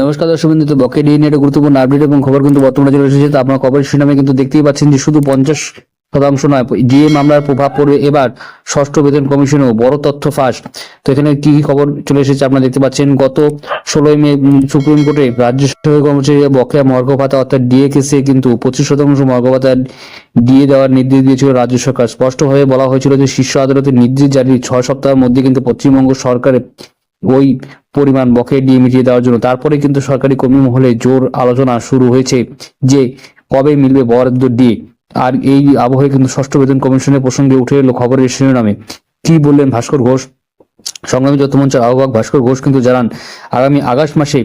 নমস্কার দর্শক বিন্দু তো বকে ডিএনএ একটা গুরুত্বপূর্ণ আপডেট এবং খবর কিন্তু বর্তমানে চলে এসেছে। তো আপনার খবরের শিরোনামে কিন্তু দেখতেই পাচ্ছেন যে শুধু পঞ্চাশ শতাংশ নয় ডিএ মামলার প্রভাব পড়বে এবার ষষ্ঠ বেতন কমিশনেও। বড় তথ্য ফাঁস। তো এখানে কি কি খবর চলে এসেছে আপনারা দেখতে পাচ্ছেন। গত ষোলোই মে সুপ্রিম কোর্টে রাজ্য সরকারি কর্মচারী বকেয়া মর্গ ভাতা অর্থাৎ ডিএ কেসে কিন্তু পঁচিশ শতাংশ মর্গ ভাতা দিয়ে দেওয়ার নির্দেশ দিয়েছিল রাজ্য সরকার। স্পষ্টভাবে বলা হয়েছিল যে শীর্ষ আদালতের নির্দেশ জারির ছয় সপ্তাহের মধ্যে কিন্তু পশ্চিমবঙ্গ সরকারের ওই পরিমাণ বকেয়া নিয়ে মিটিয়ে দেওয়ার জন্য। তারপরে কিন্তু সরকারি কর্মী মহলে জোর আলোচনা শুরু হয়েছে যে কবে মিলবে বরাদ্দ দিয়ে। আর এই আবহে কিন্তু ষষ্ঠ বেতন কমিশনের প্রসঙ্গে উঠে এলো খবরের শিরোনামে। কি বললেন ভাস্কর ঘোষ? সংগ্রামী যত মঞ্চের আহ্বায়ক ভাস্কর ঘোষ কিন্তু জানান, আগামী আগস্ট মাসে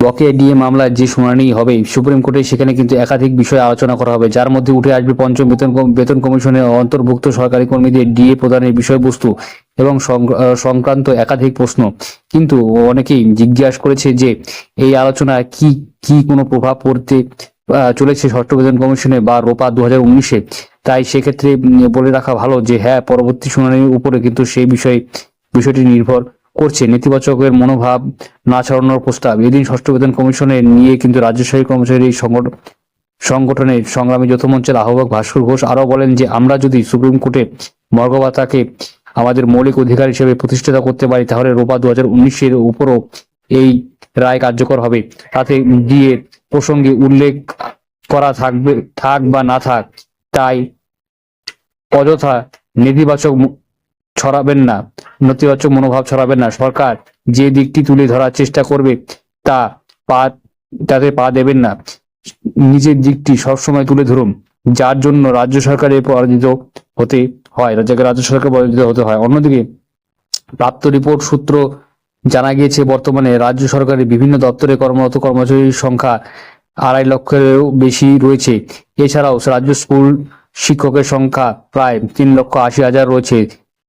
বকেয়া ডিএ মামলার যে শুনানি হবে, সুপ্রিম কোর্টে সেখানে কিন্তু একাধিক বিষয়ে আলোচনা করা হবে, যার মধ্যে উঠে আসবে পঞ্চম বেতন বেতন কমিশনের অন্তর্ভুক্ত সরকারি কর্মীদের ডিএ প্রদানের বিষয়বস্তু এবং সংক্রান্ত একাধিক প্রশ্ন। কিন্তু অনেকেই জিজ্ঞাসা করেছে যে, এই আলোচনা কি কি কোনো প্রভাব পড়তে চলেছে ষষ্ঠ বেতন কমিশনে বা রোপা দু হাজার উনিশে? তাই সেক্ষেত্রে বলে রাখা ভালো যে হ্যাঁ পরবর্তী শুনানির উপরে কিন্তু সেই বিষয়ে, বিষয়টি নির্ভর করছে। নেতিবাচকের মনোভাব না ছড়ানোর প্রস্তাব। এদিন ষষ্ঠ বেতন কমিশনে নিয়ে কিন্তু রাজ্য সরকারি কর্মচারী সংগঠন সংগঠনের সংগ্রামী যৌথ মঞ্চের আহ্বায়ক ভাস্কর ঘোষ আরও বলেন যে, আমরা যদি সুপ্রিম কোর্টে মর্গভাতাকে আমাদের মৌলিক অধিকার হিসেবে প্রতিষ্ঠিত করতে পারি, তাহলে রোপা দু হাজার উনিশের উপরও এই রায় কার্যকর হবে। তাতে দিয়ে প্রসঙ্গে উল্লেখ করা থাকবে, থাক বা না থাক, তাই অযথা নেতিবাচক ছড়াবেন না, নেতিবাচক মনোভাব ছড়াবেন না। সরকার যে দিকটি তুলে ধরার চেষ্টা করবে, তা পা, তাতে পা দেবেন না। নিজের দিকটি সবসময় তুলে ধরুন, যার জন্য রাজ্য সরকারের পরাজিত হতে হয় রাজ্যকে রাজ্য সরকার পরাজিত হতে হয়। অন্যদিকে, প্রাপ্ত রিপোর্ট সূত্র জানা গিয়েছে, বর্তমানে রাজ্য সরকারের বিভিন্ন দপ্তরে কর্মরত কর্মচারীর সংখ্যা আড়াই লক্ষেরও বেশি রয়েছে। এছাড়াও রাজ্য স্কুল শিক্ষকের সংখ্যা প্রায় তিন লক্ষ আশি হাজার রয়েছে।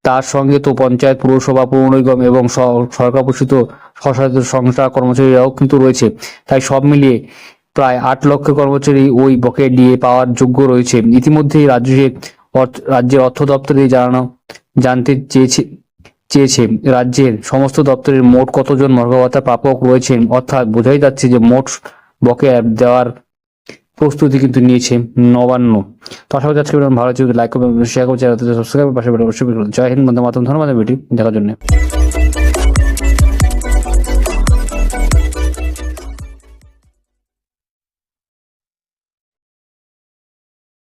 তার সঙ্গে তো পঞ্চায়েত, পুরসভা, পৌর নিগম এবং সরকার পোষিত স্বশাসিত সংস্থা কর্মচারীরাও কিন্তু রয়েছে। তাই সব মিলিয়ে প্রায় আট লক্ষ কর্মচারী ওই বকেয়া ডিএ পাওয়ার যোগ্য রয়েছে। ইতিমধ্যেই রাজ্যের রাজ্যের অর্থ দপ্তরে জানানো, জানতে চেয়েছে চেয়েছে। রাজ্যের সমস্ত দপ্তরের মোট কতজন মর্গভাতা প্রাপক রয়েছেন? অর্থাৎ বোঝাই যাচ্ছে যে মোট বকেয়া দেওয়ার প্রস্তুতি কিন্তু নিয়েছে নবান্ন। তো আশা করি আজকে ভালো লাগছে। লাইক করবেন শেয়ার করবেন সাবস্ক্রাইব পাশে বেল অবশ্যই। জয় হিন্দ বন্ধু মাধ্যম ধন্যবাদ ভিডিও দেখার জন্য।